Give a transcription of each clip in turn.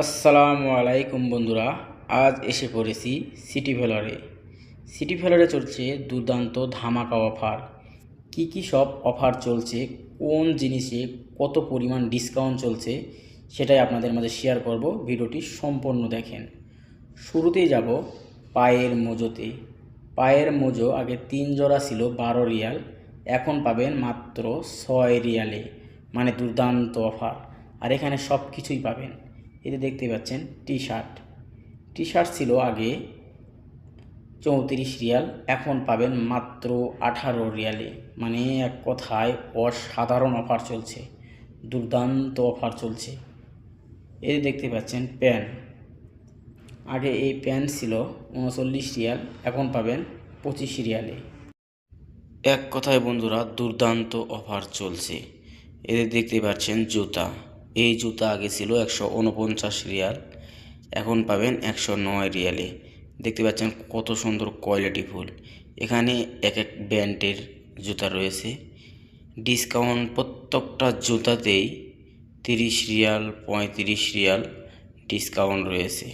আসসালামু আলাইকুম বন্ধুরা, আজ এসে পড়েছি সিটি ভেলারে সিটি ভেলারে চলছে দুর্দান্ত ধামাকা অফার কি কি সব অফার চলছে, কোন জিনিসে কত পরিমাণ ডিসকাউন্ট চলছে, সেটাই আপনাদের মাঝে শেয়ার করব। ভিডিওটি সম্পূর্ণ দেখেন। শুরুতেই যাব পায়ের মোজোতে। পায়ের মোজো আগে তিন জোড়া ছিল বারো রিয়াল, এখন পাবেন মাত্র ছয় রিয়ালে। মানে দুর্দান্ত অফার আর এখানে সব কিছুই পাবেন। এতে দেখতে পাচ্ছেন টি শার্ট টি শার্ট ছিল আগে চৌত্রিশ রিয়াল, এখন পাবেন মাত্র আঠারো রিয়ালে। মানে এক কথায় অসাধারণ অফার চলছে, দুর্দান্ত অফার চলছে। এই দেখতে পাচ্ছেন প্যান্ট আগে এই প্যান্ট ছিল উনচল্লিশ রিয়াল, এখন পাবেন পঁচিশ রিয়ালে। এক কথায় বন্ধুরা, দুর্দান্ত অফার চলছে। এদের দেখতে পাচ্ছেন, জুতা। এই জুতা আগে ছিল একশো উনপঞ্চাশ রিয়াল, এখন পাবেন একশো নয় রিয়ালে। দেখতে পাচ্ছেন কত সুন্দর কোয়ালিটি ফুল। এখানে এক এক ব্র্যান্ডের জুতা রয়েছে। ডিসকাউন্ট প্রত্যেকটা জুতাতেই তিরিশ রিয়াল, পঁয়ত্রিশ রিয়াল ডিসকাউন্ট রয়েছে।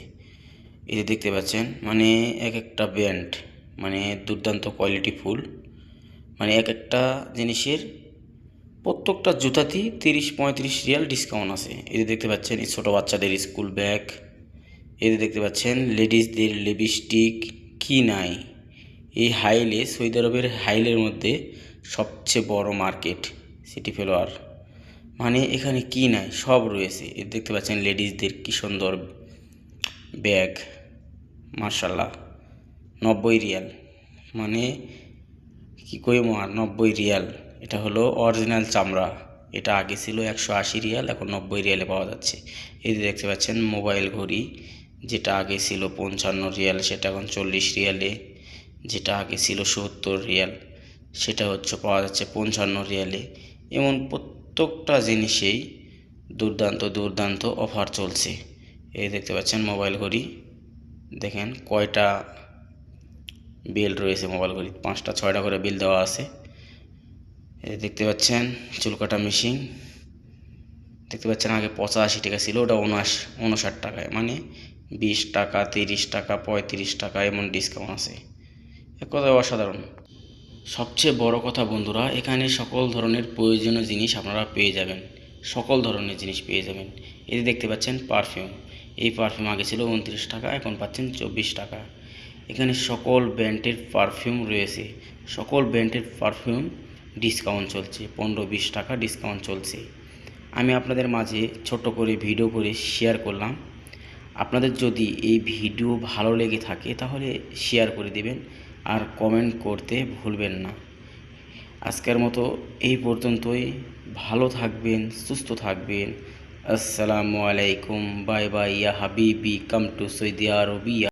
যে দেখতে পাচ্ছেন মানে এক একটা ব্র্যান্ড মানে দুর্দান্ত কোয়ালিটি ফুল। মানে এক একটা জিনিসের প্রত্যেকটা জুতাতেই তিরিশ পঁয়ত্রিশ রিয়াল ডিসকাউন্ট আছে। যে দেখতে পাচ্ছেন ছোটো বাচ্চাদের স্কুল ব্যাগ যে দেখতে পাচ্ছেন লেডিসদের লিপস্টিক কি নাই? এই হাইলে সৌদি আরবের হাইলের মধ্যে সবচেয়ে বড় মার্কেট সিটি ফেলোয়ার মানে এখানে কি নাই? সব রয়েছে। এই দেখতে পাচ্ছেন লেডিসদের কি সুন্দর ব্যাগ মার্শাল্লাহ নব্বই রিয়াল। মানে কি কইমো আর, নব্বই রিয়াল। এটা হলো অরিজিনাল চামড়া। এটা আগে ছিল একশো আশি রিয়াল, এখন নব্বই রিয়ালে পাওয়া যাচ্ছে। এই যে দেখতে পাচ্ছেন, মোবাইল ঘড়ি, যেটা আগে ছিল পঞ্চান্ন রিয়াল, সেটা এখন চল্লিশ রিয়ালে। যেটা আগে ছিল সত্তর রিয়াল, সেটা হচ্ছে পাওয়া যাচ্ছে পঞ্চান্ন রিয়ালে। এমন প্রত্যেকটা জিনিসেই দুর্দান্ত দুর্দান্ত অফার চলছে। এই দেখতে পাচ্ছেন, মোবাইল ঘড়ি। দেখেন কয়টা বিল রয়েছে মোবাইল ঘড়ি পাঁচটা, ছয়টা করে বিল দেওয়া আছে। এই দেখতে পাচ্ছেন চুল কাটা মেশিন দেখতে পাচ্ছেন আগে পঁচাশি টাকা ছিল, ওটা উনআশ, উনষাট টাকায় মানে বিশ টাকা, তিরিশ টাকা, পঁয়ত্রিশ টাকা, এমন ডিসকাউন্ট আছে। এক কথায় অসাধারণ। সবচেয়ে বড় কথা বন্ধুরা, এখানে সকল ধরনের প্রয়োজনীয় জিনিস আপনারা পেয়ে যাবেন। সকল ধরনের জিনিস পেয়ে যাবেন। যে দেখতে পাচ্ছেন পারফিউম এই পারফিউম আগে ছিল উনত্রিশ টাকা, এখন পাচ্ছেন চব্বিশ টাকা। এখানে সকল ব্র্যান্ডের পারফিউম রয়েছে। সকল ব্র্যান্ডের পারফিউম ডিসকাউন্ট চলছে, পনেরো বিশ টাকা ডিসকাউন্ট চলছে। আমি আপনাদের মাঝে ছোট করে ভিডিও করে শেয়ার করলাম। আপনাদের যদি এই ভিডিও ভালো লেগে থাকে, তাহলে শেয়ার করে দিবেন আর কমেন্ট করতে ভুলবেন না। আজকের মতো এই পর্যন্তই। ভালো থাকবেন, সুস্থ থাকবেন। আসসালামু আলাইকুম, বাই বাই, ইয়া হাবিবি, কাম টু সৌদি আরবিয়া